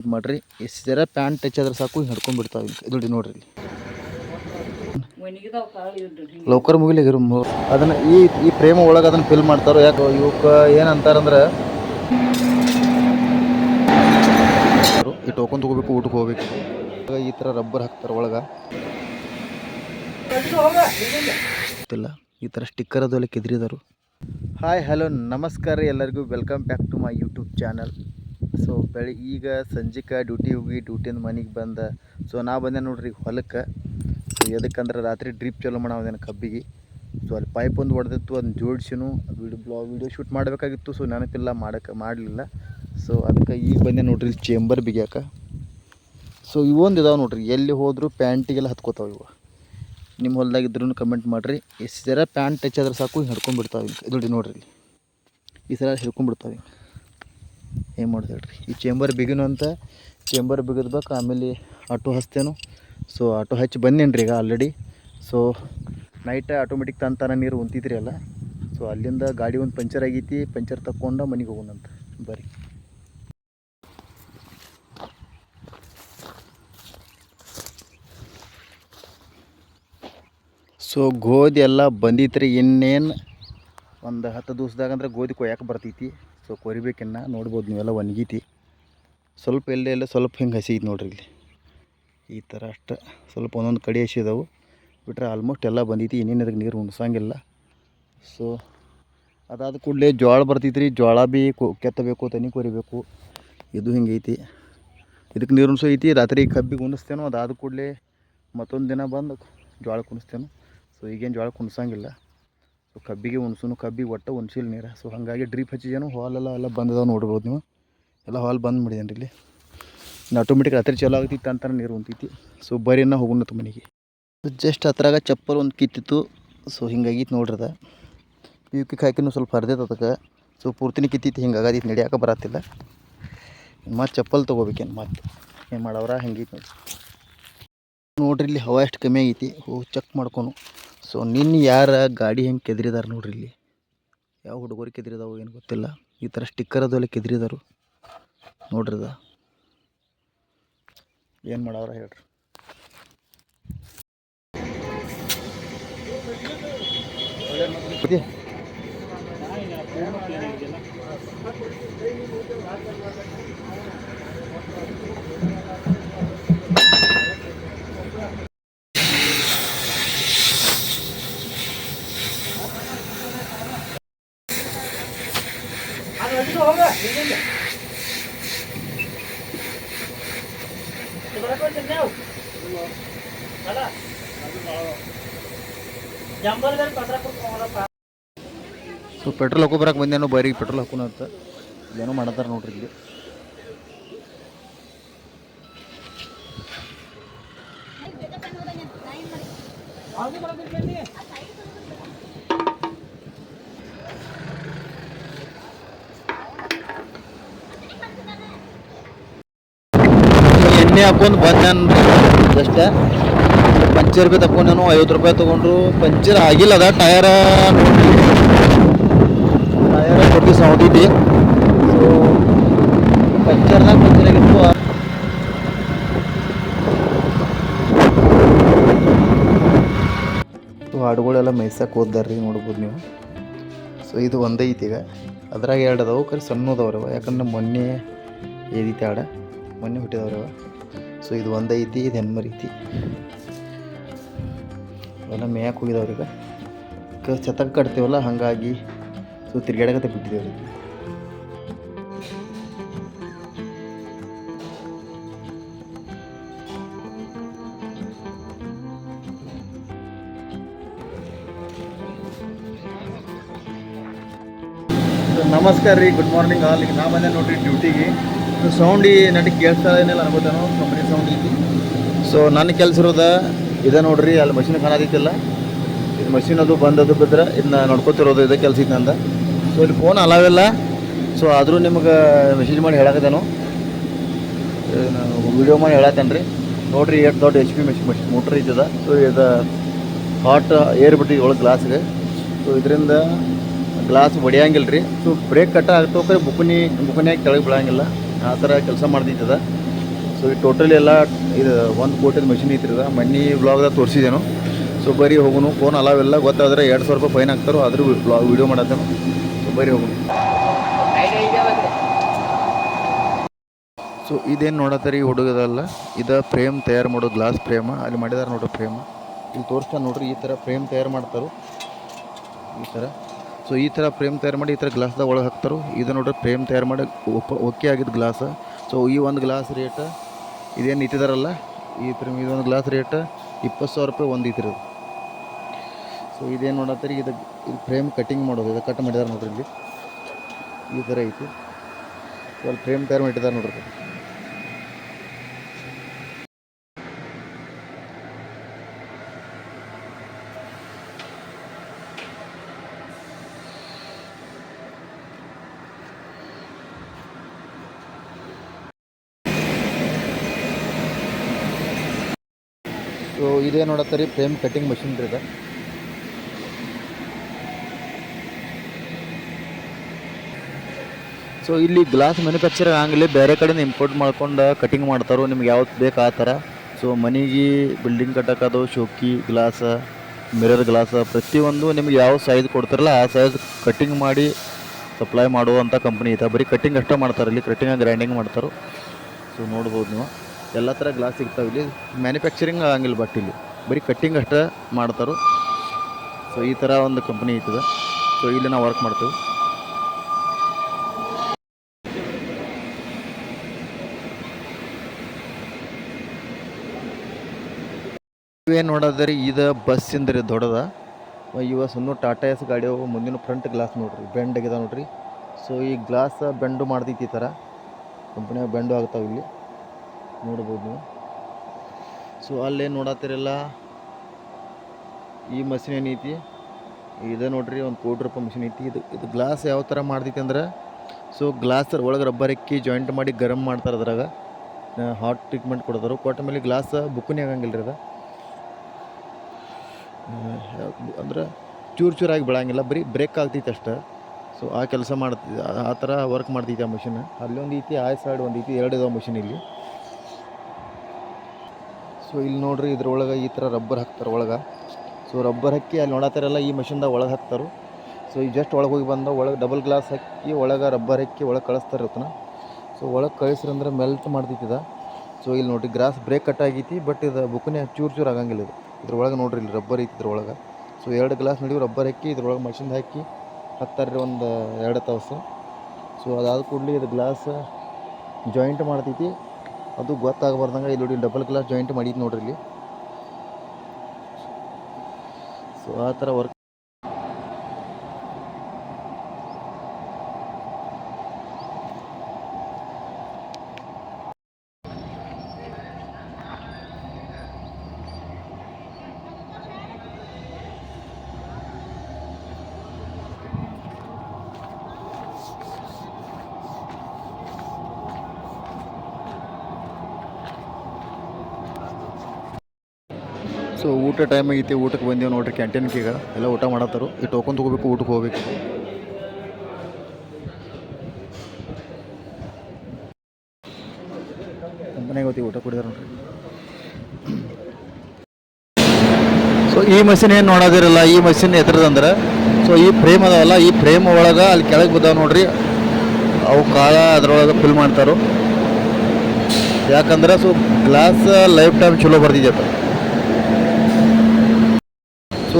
ಇದ್ ಮಾಡ್ರಿ. ಎಷ್ಟು ಜರ ಪ್ಯಾಂಟ್ ಟಚ್ ಆದ್ರೆ ಸಾಕು ಹಿಡ್ಕೊಂಡ್ಬಿಡ್ತಾವೆ ನೋಡಿ ನೋಡ್ರಿ ಲೋಕರ್ ಮುಗಿಲಿಗಿರು ಅದನ್ನು ಈ ಈ ಪ್ರೇಮ ಒಳಗೆ ಅದನ್ನ ಫಿಲ್ ಮಾಡ್ತಾರೋ ಯಾಕೆ ಇವಕ್ಕೆ ಏನಂತಾರಂದ್ರೆ ಈ ಟೋಕನ್ ತೊಗೋಬೇಕು, ಊಟಕ್ಕೆ ಹೋಗ್ಬೇಕು. ಈ ಥರ ರಬ್ಬರ್ ಹಾಕ್ತಾರೆ ಒಳಗೆ. ಗೊತ್ತಿಲ್ಲ. ಈ ಥರ ಸ್ಟಿಕ್ಕರ್ ಅದು ಎಲ್ಲ ಕೆದ್ರಿದಾರು. ಹಾಯ್ ಹಲೋ ನಮಸ್ಕಾರ ಎಲ್ಲರಿಗೂ. Welcome back to my YouTube channel so ಬೆಳಿ, ಈಗ ಸಂಜೆಗೆ ಡ್ಯೂಟಿ ಹೋಗಿ ಡ್ಯೂಟಿಯಿಂದ ಮನೆಗೆ ಬಂದ ಸೊ ನಾ ಬಂದೆ ನೋಡ್ರಿ ಹೊಲಕ್ಕೆ. ಸೊ ಎದಕ್ಕಂದ್ರೆ ರಾತ್ರಿ ಡ್ರಿಪ್ ಚಾಲೂ ಮಾಡೋದೇನು ಕಬ್ಬಿಗೆ. ಸೊ ಅಲ್ಲಿ ಪೈಪ್ ಒಂದು ಹೊಡೆದಿತ್ತು ಅದನ್ನ ಜೋಡಿಸಿನು ವಿಡಿಯೋ ಬ್ಲಾಗ್ ವಿಡಿಯೋ ಶೂಟ್ ಮಾಡಬೇಕಾಗಿತ್ತು ಸೊ ನೆನಪಿಲ್ಲ ಮಾಡೋಕ್ಕೆ ಮಾಡಲಿಲ್ಲ. ಸೊ ಅದಕ್ಕೆ ಈಗ ಬಂದೆ ನೋಡ್ರಿ ಚೇಂಬರ್ ಬಿಗ್ಯಾಕ. ಸೊ ಇವೊಂದು ಇದಾವೆ ನೋಡ್ರಿ, ಎಲ್ಲಿ ಹೋದರೂ ಪ್ಯಾಂಟಿಗೆಲ್ಲ ಹತ್ಕೋತಾವೆ ಇವು. ನಿಮ್ಮ ಹೊಲ್ದಾಗ ಇದ್ರೂ ಕಮೆಂಟ್ ಮಾಡಿರಿ. ಎಷ್ಟು ಜರ ಪ್ಯಾಂಟ್ ಟಚ್ ಆದ್ರೆ ಸಾಕು ಹಿಂಗೆ. ಹಿಡ್ಕೊಂಡ್ಬಿಡ್ತಾವೆ ನೋಡಿ ನೋಡ್ರಿ. ಈ ಸಲ ಹಿಡ್ಕೊಂಡ್ಬಿಡ್ತಾವೆ ಏನು ಮಾಡೋದು ಹೇಳ್ರಿ? ಈ ಚೇಂಬರ್ ಬಿಗಿನು ಅಂತ ಚೇಂಬರ್ ಬಿಗಿದ್ಬೇಕು ಆಮೇಲೆ ಆಟೋ ಹಚ್ತೇನು. ಸೊ ಆಟೋ ಹಚ್ಚಿ ಬಂದೇನು ರೀ ಈಗ ಆಲ್ರೆಡಿ ಸೊ ನೈಟ್ ಆಟೋಮೆಟಿಕ್ ತಂತಾನ ನೀರು ಉಂತಿದ್ರಿ ಅಲ್ಲ. ಸೊ ಅಲ್ಲಿಂದ ಗಾಡಿ ಒಂದು ಪಂಚರ್ ಆಗೈತಿ ಪಂಚರ್ ತಕ್ಕೊಂಡು ಮನೆಗೆ ಹೋಗೋಣಂತ ಬರ್ರಿ. ಸೊ ಗೋಧಿ ಎಲ್ಲ ಬಂದಿತ್ರಿ ಇನ್ನೇನು ಒಂದು ಹತ್ತು ದಿವ್ಸದಾಗ ಅಂದ್ರೆ ಗೋಧಿ ಕೊಯ್ಯಾಕೆ ಬರ್ತೈತಿ. ಸೊ ಕೊರಿಬೇಕಿನ್ನ ನೋಡ್ಬೋದು ನೀವೆಲ್ಲ ಒಣಗೀತಿ. ಸ್ವಲ್ಪ ಎಲ್ಲೇ ಎಲ್ಲ ಸ್ವಲ್ಪ ಹಿಂಗೆ ಹಸಿ ನೋಡ್ರಿ ಇಲ್ಲಿ. ಈ ಥರ ಅಷ್ಟು ಸ್ವಲ್ಪ ಒಂದೊಂದು ಕಡೆ ಹಸಿದವು ಬಿಟ್ರೆ ಆಲ್ಮೋಸ್ಟ್ ಎಲ್ಲ ಬಂದೈತಿ, ಇನ್ನೇನು ಅದಕ್ಕೆ ನೀರು ಉಣ್ಸಂಗಿಲ್ಲ. ಸೊ ಅದಾದ ಕೂಡಲೇ ಜೋಳ ಬರ್ತೈತಿ ರೀ ಜೋಳ ಭೀ ಕೆತ್ತಬೇಕು, ತನಿ ಕೊರಿಬೇಕು. ಇದು ಹಿಂಗೈತಿ ಇದಕ್ಕೆ ನೀರು ಐತಿ. ರಾತ್ರಿ ಕಬ್ಬಿಗೆ ಉಣಿಸ್ತೇನೋ, ಅದಾದ ಕೂಡಲೇ ಮತ್ತೊಂದು ದಿನ ಬಂದು ಜೋಳ ಕುಣಿಸ್ತೇನೋ ಸೊ ಈಗೇನು ಜೋಳ ಕುಣಿಸಂಗಿಲ್ಲ ಸೊ ಕಬ್ಬಿಗೆ ಉಣಸೂನು ಕಬ್ಬಿಗೆ ಒಟ್ಟು ಉಣ್ಸಿಲ್ಲ ನೀರು. ಸೊ ಹಾಗಾಗಿ ಡ್ರಿಪ್ ಹಚ್ಚಿದೇನು ಹಾಲೆಲ್ಲ ಎಲ್ಲ ಬಂದದಾವೆ ನೋಡ್ಬೋದು ನೀವು. ಎಲ್ಲ ಹಾಲ್ ಬಂದ್ ಮಾಡಿದೇನೆ ಇಲ್ಲಿ. ಆಟೋಮೆಟಿಕ್ ರಾತ್ರಿ ಚಲೋ ಆಗ್ತಿತ್ತು ಅಂತ ನೀರು ಉಂತೈತಿ ಸೊ ಬರೀನ ನಾ ಹೋಗೋಣ ಮನೆಗೆ. ಜಸ್ಟ್ ಹತ್ರಾಗ ಚಪ್ಪಲ್ ಒಂದು ಕಿತ್ತಿತ್ತು ಸೊ ಹಿಂಗಾಗಿತ್ತು ನೋಡ್ರದ ಇವಕ್ಕೆ ಹಾಕಿನೂ ಸ್ವಲ್ಪ ಹರಿದೈತೆ ಅದಕ್ಕೆ. ಸೊ ಪೂರ್ತಿನ ಕಿತ್ತಿತ್ತು ಹಿಂಗಾಗದಿತ್ತು ನಡಿಯಾಕೆ ಬರತ್ತಿಲ್ಲ. ಮತ್ತು ಚಪ್ಪಲ್ ತೊಗೋಬೇಕೇನು ಮತ್ತೆ. ಏನು ಮಾಡವ್ರ ಹಂಗಿತ್ತು ನೋಡಿ ನೋಡ್ರಿ ಇಲ್ಲಿ ಹವಾ ಎಷ್ಟು ಕಮ್ಮಿ ಆಗೈತಿ. ಹೋಗಿ ಚೆಕ್ ಮಾಡ್ಕೊನು. ಸೊ ನಿನ್ನೆ ಯಾರ ಗಾಡಿ ಹೆಂಗೆ ಕೆದ್ರಿದಾರೆ ನೋಡ್ರಿ ಇಲ್ಲಿ. ಯಾವ ಹುಡುಗರು ಕೆದ್ರಿದಾವು ಏನು ಗೊತ್ತಿಲ್ಲ. ಈ ಥರ ಸ್ಟಿಕ್ಕರ್ ಅದು ಎಲ್ಲ ಕೆದ್ರಿದಾರು ನೋಡ್ರಿದ ಏನು ಮಾಡವ್ರ ಹೇಳ್ರಿ? ಸೊ ಪೆಟ್ರೋಲ್ ಹಾಕೋ ಬರಕ್ಕೆ ಬಂದೇನೋ ಬೈರಿಗೆ ಪೆಟ್ರೋಲ್ ಹಾಕೋಣ ಅಂತ ಏನೋ ಮಾಡತ್ತಾರ ನೋಡ್ರಿ ಇಲ್ಲಿ. ಎಣ್ಣೆ ಹಾಕೊಂಡು ಬಂದನ್ರಿ ಜಸ್ಟ್ ಪಂಚರ್ ರೂಪಾಯಿ ತಗೊಂಡನು ಐವತ್ತು ರೂಪಾಯಿ ತೊಗೊಂಡ್ರು. ಪಂಚರ್ ಆಗಿಲ್ಲ ಅದ, ಟಯರ ನೋಡಿ. ಟಯರ ಕೊಟ್ಟು ಸೌಂಡ್ ಐತಿ ಸೊ ಪಂಚರ್ನಾಗ ಪಂಚರ್ ಆಗಿತ್ತು. ಹಾಡುಗಳೆಲ್ಲ ಮೈಸಕ್ಕೆ ಓದ್ದಾರ್ರಿ ನೋಡ್ಬೋದು ನೀವು. ಸೊ ಇದು ಒಂದೇ ಐತಿ ಈಗ. ಅದ್ರಾಗ ಎರಡು ಅದಾವೆ ಕರೆ ಸಣ್ಣದವ್ರವ ಯಾಕಂದ್ರೆ ಮೊನ್ನೆ ಏದೈತಿ ಹಾಡ, ಮೊನ್ನೆ ಹುಟ್ಟಿದವ್ರವ ಸೊ ಇದು ಒಂದೇ ಐತಿ, ಇದು ಹೆಣ್ಮರಿ ಐತಿ. ಅವೆಲ್ಲ ಮೇಯಕ್ಕೆ ಹೋಗಿದವ್ರೀಗ ಕ ಚತಕ್ಕೆ ಕಟ್ತೀವಲ್ಲ ಹಾಗಾಗಿ ಸೊ ತಿರ್ಗಾಡಕತ್ತೆ ಬಿಟ್ಟಿದ್ದೇವೆ ನಮಸ್ಕಾರ ರೀ ಗುಡ್ ಮಾರ್ನಿಂಗ್ ಆಲ್. ಈಗ ನಾ ಬಂದೆ ನೋಡ್ರಿ ಡ್ಯೂಟಿಗೆ. ಸೌಂಡಿ ನನಗೆ ಕೇಳ್ತಾ ಏನಿಲ್ಲ ಅನ್ಕೋತಾನೋ ಕಂಪ್ನಿ ಸೌಂಡ್ ಐತಿ. ಸೊ ನನ್ನ ಕೆಲಸ ಇರೋದ ಇದೆ ನೋಡ್ರಿ, ಅಲ್ಲಿ ಮಷಿನ್ ಕಾಣದಿತ್ತಿಲ್ಲ ಇದು ಮಷಿನ್ ಅದು ಬಂದದು ಬಿದ್ರೆ ಇದನ್ನ ನೋಡ್ಕೊತಿರೋದು ಇದೇ ಕೆಲಸ ಇತ್ತು ನಂದು. ಸೊ ಇಲ್ಲಿ ಫೋನ್ ಅಲಾವಿಲ್ಲ ಸೊ ಆದರೂ ನಿಮ್ಗೆ ಮೆಸೇಜ್ ಮಾಡಿ ಹೇಳಕತ್ತೇನು. ವಿಡಿಯೋ ಮಾಡಿ ಹೇಳತ್ತೇನೆ ರೀ ನೋಡ್ರಿ ಎಷ್ಟು ದೊಡ್ಡ H P machine machine motor ಇದ್ದದ so ಇದು ಹಾಟ್ ಏರ್ ಬಿಟ್ಟಿದೆ ಒಳಗೆ ಗ್ಲಾಸ್ಗೆ ಸೊ ಇದರಿಂದ ಗ್ಲಾಸ್ ಹೊಡಿಯಂಗಿಲ್ಲ ರೀ ಸೊ ಬ್ರೇಕ್ ಕಟ್ಟ ಆಗ್ತೋಕ್ರೆ ಕರೆ ಬುಕ್ನಿ, ಬುಕ್ನಿಯಾಗಿ ಕೆಳಗೆ ಬೀಳಂಗಿಲ್ಲ. ಆ ಥರ ಕೆಲಸ ಮಾಡ್ತಿದ್ದದ ಸೊ ಈ ಟೋಟಲ್ ಎಲ್ಲ ಇದು ಒಂದು ಕೋಟಿದ ಮಷಿನ್ ಐತ್ರಿ ಮನ್ನಿ ಬ್ಲಾಗ್ದಾಗ ತೋರಿಸಿದೇನು. ಸೊ ಬರೀ ಹೋಗುನು ಫೋನ್ ಅಲಾವೆಲ್ಲ ಗೊತ್ತಾದ್ರೆ ಎರಡು ಸಾವಿರ ರೂಪಾಯಿ ಫೈನ್ ಹಾಕ್ತಾರೋ, ಆದರೂ ಬ್ಲಾಗ್ ವೀಡಿಯೋ ಮಾಡತ್ತೇನು. ಸೊ ಬರೀ ಹೋಗುನು. ಸೊ ಇದೇನು ನೋಡತ್ತಾರೆ ಈ ಹುಡುಗದಲ್ಲ? ಇದು ಫ್ರೇಮ್ ತಯಾರು ಮಾಡೋ ಗ್ಲಾಸ್ ಫ್ರೇಮ ಅಲ್ಲಿ ಮಾಡಿದಾರೆ ನೋಡ್ರಿ ಫ್ರೇಮ್ ಇಲ್ಲಿ ತೋರಿಸ್ತಾನೆ ನೋಡ್ರಿ, ಈ ಥರ ಫ್ರೇಮ್ ತಯಾರು ಮಾಡ್ತಾರೆ. ಈ ಥರ ಸೊ ಈ ಥರ ಫ್ರೇಮ್ ತಯಾರು ಮಾಡಿ ಈ ಥರ ಗ್ಲಾಸ್ದಾಗ ಒಳಗೆ ಹಾಕ್ತಾರೆ. ಇದು ನೋಡ್ರಿ ಫ್ರೇಮ್ ತಯಾರು ಮಾಡಿ ಒಪ್ಪ ಓಕೆ ಆಗಿದ್ದು ಗ್ಲಾಸ್ ಸೊ ಈ ಒಂದು ಗ್ಲಾಸ್ ರೇಟ್ ಇದೇನು ಇಟ್ಟಿದಾರಲ್ಲ? ಈ ಫ್ರೇಮ್ ಇದೊಂದು ಗ್ಲಾಸ್ ರೇಟ್ ಇಪ್ಪತ್ತು ಸಾವಿರ ರೂಪಾಯಿ ಒಂದು ಇತ್ತು ಸೊ ಇದೇನು ನೋಡತ್ತೀರಿ? ಇದು ಇದು ಫ್ರೇಮ್ ಕಟಿಂಗ್ ಮಾಡೋದು. ಇದು ಕಟ್ ಮಾಡಿದಾರೆ ನೋಡ್ರಿ ಇಲ್ಲಿ. ಈ ಥರ ಐತಿ. ಅಲ್ಲಿ ಫ್ರೇಮ್ ತಯಾರು ಮಾಡಿದ್ದಾರೆ ನೋಡ್ರಿ. ಇದು. ನೋಡತ್ತರಿ ಫ್ರೇಮ್ ಕಟ್ಟಿಂಗ್ ಮಷಿನ್ ರೀ ಇದು. ಸೊ ಇಲ್ಲಿ ಗ್ಲಾಸ್ ಮ್ಯಾನುಫ್ಯಾಕ್ಚರ್ ಆಗಲಿ, ಬೇರೆ ಕಡೆಯಿಂದ ಇಂಪೋರ್ಟ್ ಮಾಡ್ಕೊಂಡು ಕಟಿಂಗ್ ಮಾಡ್ತಾರೋ, ನಿಮ್ಗೆ ಯಾವ್ದು ಬೇಕು ಆ ಥರ? ಸೊ ಮನೆಗೆ ಬಿಲ್ಡಿಂಗ್ ಕಟ್ಟೋಕ್ಕದು ಶೋಕಿ ಗ್ಲಾಸ ಮಿರರ್ ಗ್ಲಾಸ ಪ್ರತಿಯೊಂದು ನಿಮ್ಗೆ ಯಾವ ಸೈಜ್ ಕೊಡ್ತಾರಲ್ಲ, ಆ ಸೈಜ್ ಕಟ್ಟಿಂಗ್ ಮಾಡಿ ಸಪ್ಲೈ ಮಾಡುವಂಥ ಕಂಪ್ನಿ ಇದೆ. ಬರೀ ಕಟ್ಟಿಂಗ್ ಅಷ್ಟೇ ಮಾಡ್ತಾರೆ, ಇಲ್ಲಿ ಕಟ್ಟಿಂಗ್ ಗ್ರೈಂಡಿಂಗ್ ಮಾಡ್ತಾರೋ. ಸೊ ನೋಡ್ಬೋದು ನೀವು. ಎಲ್ಲ ಥರ ಗ್ಲಾಸ್ ಸಿಗ್ತಾವೆ ಇಲ್ಲಿ. ಮ್ಯಾನುಫ್ಯಾಕ್ಚರಿಂಗ್ ಆಗಂಗಿಲ್ಲ ಬಟ್ ಇಲ್ಲಿ. ಬರೀ ಕಟ್ಟಿಂಗ್ ಅಷ್ಟೇ ಮಾಡ್ತಾರೆ ಸೊ ಈ ಥರ ಒಂದು ಕಂಪ್ನಿ ಐತದ ಸೊ ಇಲ್ಲಿ ನಾವು ವರ್ಕ್ ಮಾಡ್ತೇವೆ. ಏನು ನೋಡೋದ್ರಿ, ಇದು ಬಸ್ ರೀ ದೊಡ್ಡದ. ಇವ ಸುಮ್ಮನೆ ಟಾಟಾ ಎಸ್ ಗಾಡಿ ಮುಂದಿನ ಫ್ರಂಟ್ ಗ್ಲಾಸ್ ನೋಡ್ರಿ ಬೆಂಡ್ ಆಗಿದೆ ನೋಡ್ರಿ. ಸೊ ಈ ಗ್ಲಾಸ್ ಬೆಂಡು ಮಾಡ್ತೈತಿ ಈ ಥರ. ಕಂಪ್ನಿಯಾಗ ಬೆಂಡು ಆಗ್ತಾವೆ ಇಲ್ಲಿ. ನೋಡ್ಬೋದು. ಸೊ ಅಲ್ಲೇ ನೋಡತ್ತಿರಲ್ಲ ಈ ಮಷಿನ್ ಏನೈತಿ? ಇದೆ ನೋಡ್ರಿ, ಒಂದು ಕೋಟಿ ರೂಪಾಯಿ ಮಷಿನ್ ಐತಿ. ಇದು ಇದು ಗ್ಲಾಸ್ ಯಾವ ಥರ ಮಾಡ್ತೈತಿ ಅಂದ್ರೆ ಸೊ ಗ್ಲಾಸ್ ಒಳಗೆ ರಬ್ಬರ್ ಎಕ್ಕಿ ಜಾಯಿಂಟ್ ಮಾಡಿ ಗರಮ್ ಮಾಡ್ತಾರೆ ಅದ್ರಾಗ. ಹಾಟ್ ಟ್ರೀಟ್ಮೆಂಟ್ ಕೊಡ್ತಾರೆ. ಕೊಟ್ಟ ಮೇಲೆ ಗ್ಲಾಸ್ ಬುಕ್ಕನೇ ಆಗಂಗಿಲ್ಲ ರೀ ಅದು. ಅಂದ್ರೆ ಚೂರು ಚೂರಾಗಿ ಬೆಳಂಗಿಲ್ಲ. ಬರೀ ಬ್ರೇಕ್ ಆಗ್ತೈತೆ ಅಷ್ಟೇ. ಸೊ ಆ ಕೆಲಸ ಮಾಡ್ತಿ, ಆ- ಆ ಥರ ವರ್ಕ್ ಮಾಡ್ತೈತೆ ಆ ಮಷಿನ್ ಅಲ್ಲೊಂದು ಐತಿ ಆಯ್ ಸೈಡ್ ಒಂದು ಐತಿ, ಎರಡು ಇದಾವೆ ಮಷಿನ್ ಇಲ್ಲಿ. ಸೊ ಇಲ್ಲಿ ನೋಡ್ರಿ ಇದ್ರೊಳಗೆ ಈ ಥರ ರಬ್ಬರ್ ಹಾಕ್ತಾರೆ ಒಳಗೆ. ಸೊ ರಬ್ಬರ್ ಹಾಕಿ ಅಲ್ಲಿ ನೋಡತ್ತಾರಲ್ಲ ಈ ಮಷಿನ್ದಾಗ ಒಳಗೆ ಹಾಕ್ತಾರೆ. ಸೊ ಈ ಜಸ್ಟ್ ಒಳಗೆ ಹೋಗಿ ಬಂದ ಒಳಗೆ ಡಬಲ್ ಗ್ಲಾಸ್ ಹಾಕಿ ಒಳಗೆ ರಬ್ಬರ್ ಹಾಕಿ ಒಳಗೆ ಕಳಿಸ್ತಾರೆ ಇವತ್ತನ. ಸೊ ಒಳಗೆ ಕಳಿಸ್ರಂದ್ರೆ ಮೆಲ್ಟ್ ಮಾಡ್ತಿದ್ದ ಸೊ ಇಲ್ಲಿ ನೋಡಿರಿ ಗ್ರಾಸ್ ಬ್ರೇಕ್ ಕಟ್ ಆಗೈತಿ ಬಟ್ ಇದು ಬುಕ್ಕನೇ ಚೂರು ಚೂರು ಆಗಂಗಿಲ್ಲ ಇದು. ಇದ್ರೊಳಗೆ ನೋಡ್ರಿ ಇಲ್ಲಿ ರಬ್ಬರ್ ಐತಿ ಇದ್ರೊಳಗೆ. ಸೊ ಎರಡು ಗ್ಲಾಸ್ ನಡುವೆ ರಬ್ಬರ್ ಹಾಕಿ ಇದ್ರೊಳಗೆ ಮಷಿನ್ ಹಾಕಿ ಹತ್ತಾರ್ರಿ ಒಂದು ಎರಡು ತಾಸು. ಸೊ ಅದಾದ ಕೂಡಲೇ ಇದು ಗ್ಲಾಸ್ ಜಾಯಿಂಟ್ ಮಾಡ್ತೈತಿ. ಅದು ಗೊತ್ತಾಗಬಾರ್ದಂಗೆ ಇಲ್ಲಿ ನೋಡಿ ಡಬಲ್ ಕ್ಲಾಸ್ ಜಾಯಿಂಟ್ ಮಾಡಿದ್ದು ನೋಡ್ರಿ ಇಲ್ಲಿ. ಸೊ ಆ ಥರ ವರ್ಕ್ ಸೊ ಊಟ ಟೈಮ್ ಆಗೈತಿ, ಊಟಕ್ಕೆ ಬಂದೇವು ನೋಡ್ರಿ ಕ್ಯಾಂಟೀನ್ಗೆ ಈಗ. ಎಲ್ಲ ಊಟ ಮಾಡತ್ತಾರು. ಈ ಟೋಕನ್ ತೊಗೋಬೇಕು, ಊಟಕ್ಕೆ ಹೋಗ್ಬೇಕು. ಮನೆಗೆ ಊಟ ಕುಡಿದಾರೆ ನೋಡ್ರಿ. ಸೊ ಈ ಮಷಿನ್ ಏನು ನೋಡೋದಿರಲ್ಲ, ಈ ಮಷಿನ್ ಎತ್ತರದಂದ್ರೆ ಸೊ ಈ ಫ್ರೇಮ್ ಅದಾವಲ್ಲ, ಈ ಫ್ರೇಮ್ ಒಳಗೆ ಅಲ್ಲಿ ಕೆಳಗೆ ಬಿದ್ದಾವೆ ನೋಡ್ರಿ. ಅವು ಕಾಲ ಅದ್ರೊಳಗೆ ಫಿಲ್ ಮಾಡ್ತಾರೋ. ಯಾಕಂದ್ರೆ ಸೊ ಗ್ಲಾಸ್ ಲೈಫ್ ಟೈಮ್ ಚಲೋ ಬರ್ತಿದ್ಯಪ್ಪ.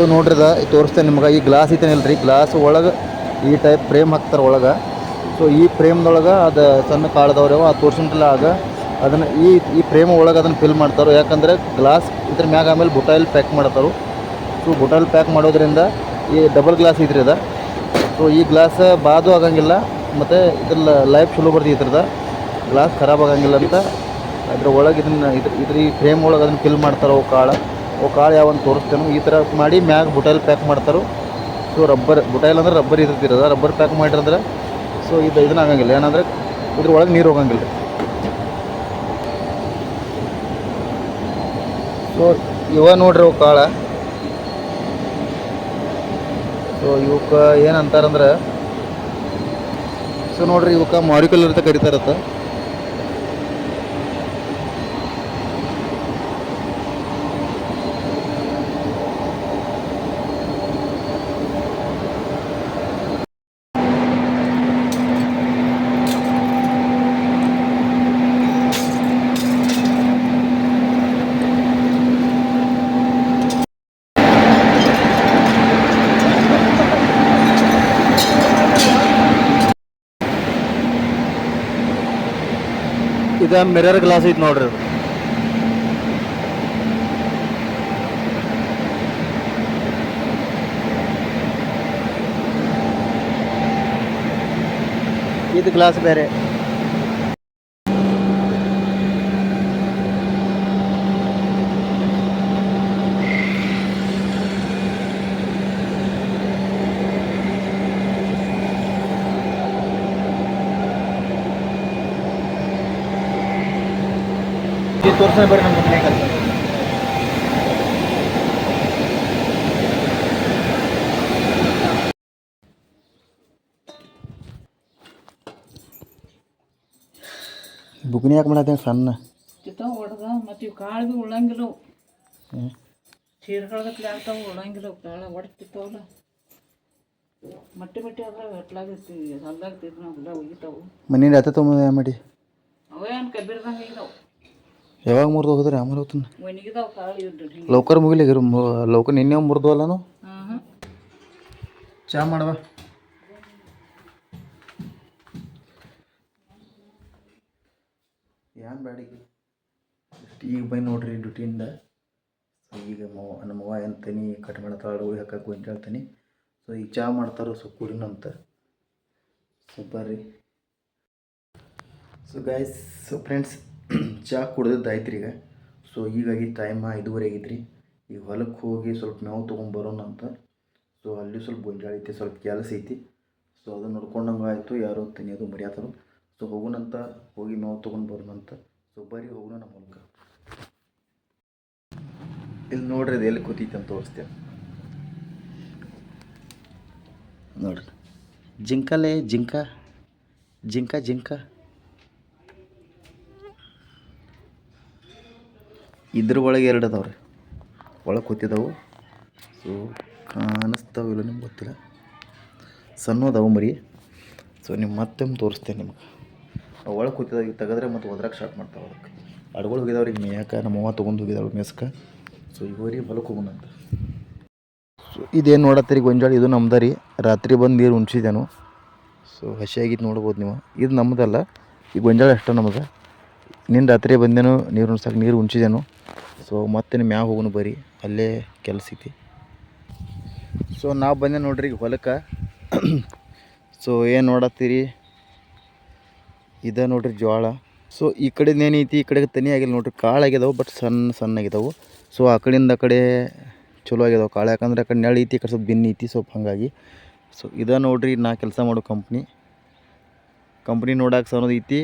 ಸೊ ನೋಡ್ರಿ ಅದ ತೋರಿಸ್ತೇನೆ ನಿಮ್ಗೆ. ಈ ಗ್ಲಾಸ್ ಐತೇನಿಲ್ಲ ರೀ ಗ್ಲಾಸ್ ಒಳಗೆ ಈ ಟೈಪ್ ಫ್ರೇಮ್ ಹಾಕ್ತಾರೆ ಒಳಗೆ. ಸೊ ಈ ಫ್ರೇಮ್ದೊಳಗೆ ಅದು ಸಣ್ಣ ಕಾಳ್ದವ್ರವ ಆ ತೋರ್ಸಿಂಟಲ್ಲ ಆಗ ಅದನ್ನು ಈ ಈ ಫ್ರೇಮ್ ಒಳಗೆ ಅದನ್ನು ಫಿಲ್ ಮಾಡ್ತಾರೆ. ಯಾಕಂದರೆ ಗ್ಲಾಸ್ ಇದ್ರ ಮ್ಯಾಗ ಆಮೇಲೆ ಬುಟಾಯಿಲ್ ಪ್ಯಾಕ್ ಮಾಡ್ತಾರೆ. ಸೊ ಬುಟಾಯಿಲ್ ಪ್ಯಾಕ್ ಮಾಡೋದ್ರಿಂದ ಈ ಡಬಲ್ ಗ್ಲಾಸ್ ಇದ್ರಿ ಅದ. ಸೊ ಈ ಗ್ಲಾಸ್ ಬಾದು ಆಗಂಗಿಲ್ಲ, ಮತ್ತು ಇದ್ರ ಲೈಫ್ ಚಲೋ ಇದ್ರದ. ಗ್ಲಾಸ್ ಖರಾಬ್ ಆಗಂಗಿಲ್ಲ ಅಂತ ಅದ್ರ ಒಳಗೆ ಇದನ್ನು, ಇದ್ರ ಈ ಫ್ರೇಮ್ ಒಳಗೆ ಅದನ್ನು ಫಿಲ್ ಮಾಡ್ತಾರೆ ಅವು ಕಾಳು. ಕಾಳು ಯಾವಂತ ತೋರಿಸ್ತೇನೆ, ಈ ಥರ ಮಾಡಿ ಮ್ಯಾಗ ಬುಟೈಲ್ ಪ್ಯಾಕ್ ಮಾಡ್ತಾರೆ. ಸೊ ರಬ್ಬರ್ ಬುಟೈಲ್ ಅಂದ್ರೆ ರಬ್ಬರ್ ಇರ್ತಿರದ ರಬ್ಬರ್ ಪ್ಯಾಕ್ ಮಾಡಿರಂದ್ರೆ ಸೊ ಇದು ಇದನ್ನ ಆಗಂಗಿಲ್ಲ. ಏನಂದ್ರೆ ಇದ್ರ ಒಳಗೆ ನೀರು ಹೋಗಂಗಿಲ್ಲ. ಸೊ ಇವ ನೋಡ್ರಿ ಅವು ಕಾಳ. ಸೊ ಇವಕ್ಕೆ ಏನಂತಾರಂದ್ರೆ ಸೊ ನೋಡ್ರಿ ಇವಕ್ಕೆ ಮಾರಿಕಲ್ ಅಂತ ಕರಿತಾರತ್ತ. ಇದು ಮಿರರ್ ಗ್ಲಾಸ್ ಐತಿ ನೋಡ್ರಿ. ಇದು ಗ್ಲಾಸ್ ಬೇರೆ ಇದು ತೋರ್ಸೋಣ ಬರ್ರಿ ನಮ್ಮ ಮನೆ ಕೆಲಸ ಬುಕ್ನಿ ಯಾಕೆ ಮಾಡತ್ತೆ ಸಣ್ಣ? ತಿಂತಾವ ಹೊಡೆದ ಮತ್ತು ಇವು ಕಾಳು ಭೀ ಹ್ಮ್. ಚೀರ್ಗಳಗತ್ಲೆ ಆಗ್ತಾವ ಉಳ್ಳಂಗಿಲ್ಲ ಅವು. ಕಾಳು ಹೊಡ್ತಿರ್ತಾವಲ್ಲ ಮಟ್ಟಿ ಮಟ್ಟಿ ಅದ್ರ ಎಟ್ಲಾಗೈತಿ ಹೊಲ್ದಾಗ ತಿದ್ದು ನಾವು ಹೊಲ ಒಗಿತಾವು ಮನೇಲಿ ಅತ್ತ ತೊಗೊಂಬ ಮಾಡಿ ಅವೇ ಏನು ಕಬ್ಬಿರ್ದಂಗೆ ಆಗಿದಾವು ಯಾವಾಗ ಮುರಿದು ಹೋಗಿದ್ರಿ ಆಮೇಲೆ ಹೋಗ್ತಾನೆ. ಲೋಕರ್ ಹಿಂಗೆ ಲೌಕರ್ ನಿನ್ನೆ ಮುರಿದು ಅಲ್ಲ ನಾವು ಚಾ ಮಾಡುವ ಏನು ಬ್ಯಾಡಿಗೆ ಈಗ? ಬೈ ನೋಡ್ರಿ ಡ್ಯೂಟಿಯಿಂದ. ಸೊ ಈಗ ಮವ ನಮ್ಮವ್ವ ಏನು ತನಿ ಕಟ್ ಮಾಡ್ತಾಳೆ ಅಡುಗೆ ಹಾಕಕ್ಕೆ ಹೋಗಿ ಹೇಳ್ತೀನಿ. ಸೊ ಈಗ ಚಾ ಮಾಡ್ತಾರೋ ಸೊ ಕುಡಿನಂತ ಸೊ ಬರ್ರಿ. ಸೊ ಗಾಯ್ಸ್ ಸೊ ಫ್ರೆಂಡ್ಸ್ ಚಾ ಕುಡ್ದಿದ್ದು ಆಯ್ತು ಈಗ. ಸೊ ಈಗಾಗಿ ಟೈಮ್ ಐದುವರೆ ಆಗೈತ್ರಿ. ಈಗ ಹೊಲಕ್ಕೆ ಹೋಗಿ ಸ್ವಲ್ಪ ಮೇವು ತೊಗೊಂಬರೋಣ ಅಂತ ಸೊ ಅಲ್ಲಿ ಸ್ವಲ್ಪ ಗುಂಜಾಳ ಐತಿ, ಸ್ವಲ್ಪ ಕೆಲಸ ಐತಿ. ಸೊ ಅದು ನೋಡ್ಕೊಂಡಂಗೆ ಆಯಿತು, ಯಾರೋ ತಿನ್ನೋದು ಮರ್ಯಾದರು ಸೊ ಹೋಗೋಣಂತ, ಹೋಗಿ ಮೇವು ತೊಗೊಂಡು ಬರೋಣಂತ. ಸೊ ಬರಿ ಹೋಗೋಣ ನಮ್ಮ ಹೊಲಕ್ಕೆ. ಇಲ್ಲಿ ನೋಡ್ರಿ ಅದು ಎಲ್ಲಿ ಕೂತೈತೆ ಅಂತ ತೋರಿಸ್ತೇವೆ ನೋಡ್ರಿ. ಜಿಂಕಲೇ ಜಿಂಕ. ಜಿಂಕ ಜಿಂಕ. ಇದ್ರ ಒಳಗೆ ಎರಡು ಅದಾವ್ರಿ. ಒಳಗೆ ಕೂತಿದ್ದಾವು ಸೊ ಕಾಣಿಸ್ತಾವ ಇಲ್ಲ ನಿಮ್ಗೆ ಗೊತ್ತಿಲ್ಲ. ಸಣ್ಣ ಅದಾವು ಮರಿ. ಸೊ ನಿಮ್ಮ ಮತ್ತೆ ತೋರಿಸ್ತೇನೆ ನಿಮ್ಗೆ. ಒಳಗೆ ಕೂತಿದ್ದಾವೆ ಈಗ ತೆಗೆದ್ರೆ ಮತ್ತು ಒದ್ರಾಗ ಸ್ಟಾರ್ಟ್ ಮಾಡ್ತಾವೆ ಅದಕ್ಕೆ ಅಡ್ಗಳು ಹೋಗಿದಾವ್ರಿ ಈಗ ಮೇಯಕ್ಕೆ ನಮ್ಮ ಅವ್ವ ತೊಗೊಂಡು ಹೋಗಿದ್ದಾವೆ ಮೇಸ್ಕ ಸೊ ಹೋರಿ ಹೊಲಕ್ಕೆ ಹೋಗೋಣಂತ ಸೊ ಇದೇನು ನೋಡತ್ತೀರಿ ಗೊಂಜಾಳ? ಇದು ನಮ್ದು ರೀ. ರಾತ್ರಿ ಬಂದು ನೀರು ಉಣ್ಸಿದ್ದೇನು ಸೊ ಹಸಿಯಾಗಿದ್ದು ನೋಡ್ಬೋದು ನೀವು. ಇದು ನಮ್ಮದಲ್ಲ ಈ ಗೊಂಜಾಳ ಅಷ್ಟೇ ನಮಗೆ ನಿನ್ನ ರಾತ್ರಿ ಬಂದೇನು ನೀರು ಉಣ್ಸಕ್ಕೆ ನೀರು ಉಣ್ಸಿದೇನು? ಸೊ ಮತ್ತೆ ನಿಮ್ಮ ಯಾವ ಹೋಗೋಣ ಬರೀ ಅಲ್ಲೇ ಕೆಲಸ ಐತಿ. ಸೊ ನಾವು ಬಂದೆ ನೋಡ್ರಿ ಈಗ ಹೊಲಕ್ಕೆ. ಸೊ ಏನು ನೋಡತ್ತೀರಿ? ಇದ ನೋಡ್ರಿ ಜೋಳ ಸೊ ಈ ಕಡೆದು ಏನೈತಿ ಈ ಕಡೆಗೆ ತನಿ ಆಗಿಲ್ಲ ನೋಡ್ರಿ. ಕಾಳು ಆಗಿದಾವೆ ಬಟ್ ಸಣ್ಣ ಸಣ್ಣ ಆಗಿದಾವು ಸೊ ಆ ಕಡೆಯಿಂದ ಕಡೆ ಚಲೋ ಆಗ್ಯದವು ಕಾಳು. ಯಾಕಂದ್ರೆ ಆ ಕಡೆ ನೆಳ ಐತಿ, ಈ ಕಡೆ ಸ್ವಲ್ಪ ಬಿನ್ ಐತಿ, ಸ್ವಲ್ಪ ಹಂಗಾಗಿ. ಸೊ ಇದ ನೋಡ್ರಿ ನಾ ಕೆಲಸ ಮಾಡೋ ಕಂಪ್ನಿ ಕಂಪ್ನಿ ನೋಡಕ್ಕೆ ಸಣ್ಣದೈತಿ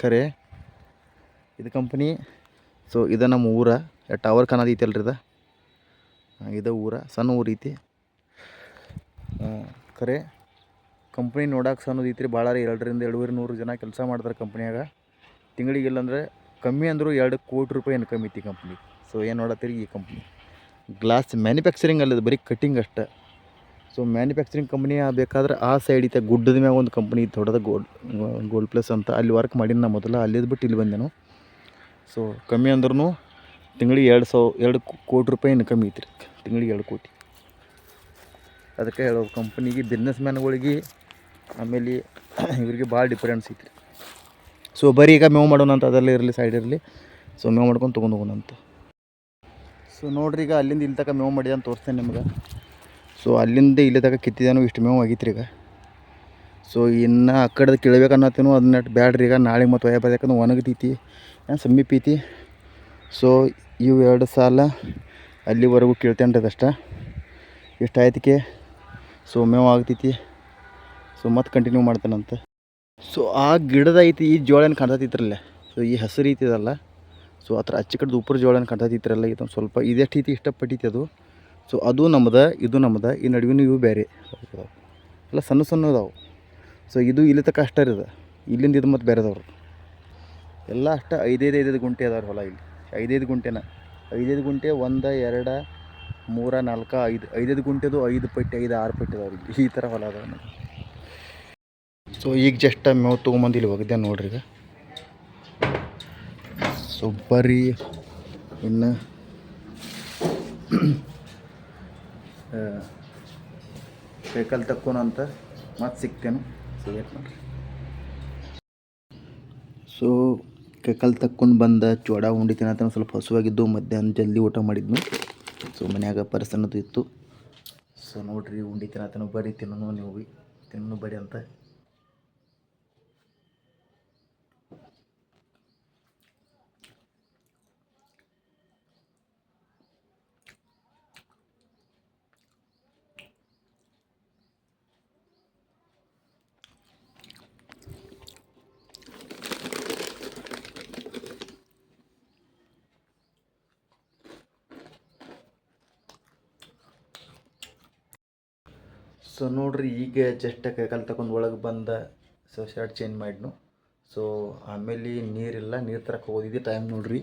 ಖರೆ. ಇದು ಕಂಪ್ನಿ ಸೊ ಇದು ನಮ್ಮ ಊರ ಟವರ್ ಕಾಣೋದು ಐತಿ ಅಲ್ರಿ ಇದು? ಇದು ಊರ, ಸಣ್ಣ ಊರೈತಿ ಖರೆ ಕಂಪ್ನಿ ನೋಡಕ್ಕೆ ಸಣ್ಣದೈತಿ ರೀ ಭಾಳ ರೀ ಎರಡರಿಂದ ಎರಡೂವರೆ ನೂರು ಜನ ಕೆಲಸ ಮಾಡ್ತಾರೆ ಕಂಪ್ನಿಯಾಗ ತಿಂಗಳಿಗೆ ಇಲ್ಲಂದ್ರೆ ಕಮ್ಮಿ ಅಂದರೂ ಎರಡು ಕೋಟಿ ರೂಪಾಯಿ ಇನ್ಕಮ್ ಐತಿ ಕಂಪ್ನಿ ಸೊ ಏನು ನೋಡತ್ತೀರಿ ಈ ಕಂಪ್ನಿ ಗ್ಲಾಸ್ ಮ್ಯಾನುಫ್ಯಾಕ್ಚರಿಂಗ್ ಅಲ್ಲದ ಬರೀ ಕಟ್ಟಿಂಗ್ ಅಷ್ಟೆ. ಸೊ ಮ್ಯಾನುಫ್ಯಾಕ್ಚರಿಂಗ್ ಕಂಪ್ನಿ ಬೇಕಾದ್ರೆ ಆ ಸೈಡ್ ಐತೆ, ಗುಡ್ಡದ ಮ್ಯಾಗ ಒಂದು ಕಂಪ್ನಿ ದೊಡ್ಡದ ಗೋಲ್ಡ್ ಗೋಲ್ಡ್ ಪ್ಲಸ್ ಅಂತ. ಅಲ್ಲಿ ವರ್ಕ್ ಮಾಡೀನಿ ನಾ ಮೊದಲು ಅಲ್ಲಿದ್ದು ಬಿಟ್ಟು ಇಲ್ಲಿ ಬಂದೆನು. ಸೊ ಕಮ್ಮಿ ಅಂದ್ರೂ ತಿಂಗಳಿಗೆ ಎರಡು ಸಾವಿರ ಎರಡು ಕೋಟಿ ರೂಪಾಯಿ ಇನ್ಕಮ್ ಐತ್ರಿ ತಿಂಗಳಿಗೆ ಎರಡು ಕೋಟಿ. ಅದಕ್ಕೆ ಹೇಳೋ ಕಂಪ್ನಿಗೆ ಬಿಸ್ನೆಸ್ ಮ್ಯಾನ್ಗಳಿಗೆ ಆಮೇಲೆ ಇವ್ರಿಗೆ ಭಾಳ ಡಿಫರೆನ್ಸ್ ಐತ್ರಿ. ಸೊ ಬರೀ ಈಗ ಮೇವು ಮಾಡೋಣ ಅಂತ, ಅದೆಲ್ಲ ಇರಲಿ ಸೈಡ್ ಇರಲಿ. ಸೊ ಮೇವು ಮಾಡ್ಕೊಂಡು ತೊಗೊಂಡು ಹೋಗೋಣ ಅಂತ. ಸೊ ನೋಡ್ರಿ ಈಗ ಅಲ್ಲಿಂದ ಇಲ್ಲಿ ತನಕ ಮೇವು ಮಾಡಿದೆ ಅಂತ ತೋರಿಸ್ತೇನೆ ನಿಮ್ಗೆ. ಸೊ ಅಲ್ಲಿಂದ ಇಲ್ಲಿ ತನಕ ಕಿತ್ತಿದಾನು ಇಷ್ಟು ಮೇವು ಆಗೈತ್ರಿ ಈಗ. ಸೊ ಇನ್ನು ಆ ಕಡೆದು ಕೇಳ್ಬೇಕು ಅನ್ನತ್ತೇನು ಅದನ್ನ ಬ್ಯಾಡ್ರಿ ಈಗ ನಾಳೆ ಮತ್ತು ಒಯ್ಯ ಬರ್ಬೇಕಂದ್ರೆ ಒಣಗತೈತಿ. ಏನು ಸಮೀಪ ಐತಿ ಸೊ ಇವು ಎರಡು ಸಾಲ ಅಲ್ಲಿವರೆಗೂ ಕೇಳ್ತೇನೆ ರೀ ಅದಷ್ಟ ಇಷ್ಟು ಆಯ್ತಿಕೆ ಸೊ ಮೇವು ಆಗ್ತೈತಿ. ಸೊ ಮತ್ತೆ ಕಂಟಿನ್ಯೂ ಮಾಡ್ತಾನಂತ. ಸೊ ಆ ಗಿಡದ ಐತಿ, ಈ ಜೋಳ ಏನು ಕಾಣ್ತೈತ್ರಲ್ಲ. ಸೊ ಈ ಹಸಿರು ಐತಿದಲ್ಲ ಸೊ ಆ ಥರ ಅಚ್ಚ ಕಡೆ ಉಪ್ಪರ ಜೋಳ ಏನು ಕಾಣ್ತೈತ್ರಲ್ಲ ಇದೊಂದು ಸ್ವಲ್ಪ. ಇದೆಷ್ಟು ಐತಿ ಇಷ್ಟಪಟ್ಟೈತಿ ಅದು. ಸೊ ಅದು ನಮ್ಮದ ಇದು ನಮ್ಮದ ಈ ನಡುವಿನ ಇವು ಬೇರೆ ಎಲ್ಲ ಸಣ್ಣ ಸಣ್ಣ ಅದಾವು ಸೊ ಇದು ಇಲ್ಲಿ ತಕ್ಕ ಅಷ್ಟೇ ಇರೋದು. ಇಲ್ಲಿಂದ ಇದು ಮತ್ತು ಬೇರೆದವ್ರು. ಎಲ್ಲ ಅಷ್ಟ ಐದೈದು ಐದೈದು ಗುಂಟೆ ಅದಾವ್ರಿ ಹೊಲ ಇಲ್ಲಿ. ಐದೈದು ಗುಂಟೆನ. ಐದೈದು ಗುಂಟೆ ಒಂದು, ಎರಡು, ಮೂರ, ನಾಲ್ಕು, ಐದು. ಐದೈದು ಗುಂಟೆದು ಐದು ಪಟ್ಟಿ ಐದು, ಆರು ಪಟ್ಟಿ ಅದಾವ್ರಿ ಇಲ್ಲಿ. ಈ ಥರ ಹೊಲ ಅದಾವ ಸೊ ಈಗ ಜಸ್ಟ್ ಮೇವು ತೊಗೊಂಬಂದು ಇಲ್ಲಿ ಹೋಗಿದ್ದೆ ನೋಡ್ರಿ ಈಗ. ಸೊ ಬರೀ ಇನ್ನು ಸೈಕಲ್ ತಕ್ಕೋಣ ಅಂತ ಮತ್ತೆ ಸಿಗ್ತೇನೆ ವೇಟ್ ಮಾಡಿರಿ ಸೊ ತಕ್ಕೊಂಡು ಬಂದ ಚೋಡ ಉಂಡಿ ತಿನ್ನತ್ತ ಸ್ವಲ್ಪ ಹಸುವಾಗಿದ್ದು, ಮಧ್ಯಾಹ್ನ ಜಲ್ದಿ ಊಟ ಮಾಡಿದ್ನು. ಸೊ, ಮನ್ಯಾಗ ಪರಿಸನದು ಇತ್ತು. ಸೊ, ನೋಡ್ರಿ, ಉಂಡಿ ತಿನ್ನತನ ಬರೀ ತಿನ್ನು ನೀವು ತಿನ್ನು ತಿನ್ನೋನು ಬರೀ ಅಂತ. ಸೊ ನೋಡ್ರಿ, ಈಗ ಜಸ್ಟ್ ಕೈಕಾಲು ತಗೊಂಡು ಒಳಗೆ ಬಂದ ಸೊ ಶರ್ಟ್ ಚೇಂಜ್ ಮಾಡಿದ್ನು. ಸೊ ಆಮೇಲೆ ನೀರಿಲ್ಲ ನೀರು ತರಕ್ಕೆ ಹೋಗೋದಿದೆ ಟೈಮ್ ನೋಡ್ರಿ.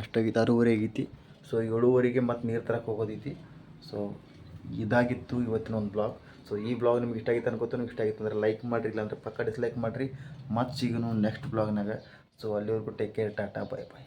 ಎಷ್ಟಾಗಿತ್ತು ಆರೂವರೆ ಆಗೈತಿ. ಸೊ ಏಳುವರೆಗೆ ಮತ್ತೆ ನೀರು ತರಕ್ಕೆ ಹೋಗೋದೈತಿ ಸೊ ಇದಾಗಿತ್ತು ಇವತ್ತಿನ ಒಂದು ಬ್ಲಾಗ್ ಸೊ ಈ ಬ್ಲಾಗ್ ನಿಮ್ಗೆ ಇಷ್ಟ ಆಗಿತ್ತು ಅನ್ಕೋತು ನಿಮ್ಗೆ ಇಷ್ಟ ಆಗಿತ್ತು ಅಂದರೆ ಲೈಕ್ ಮಾಡಿರಿ, ಇಲ್ಲಾಂದ್ರೆ ಪಕ್ಕ ಡಿಸ್ಲೈಕ್ ಮಾಡಿರಿ. ಮತ್ತೆ ಸಿಗೋನು ನೆಕ್ಸ್ಟ್ ಬ್ಲಾಗ್ನಾಗ ಸೊ ಅಲ್ಲಿವರೆಗೂ take care tata bye bye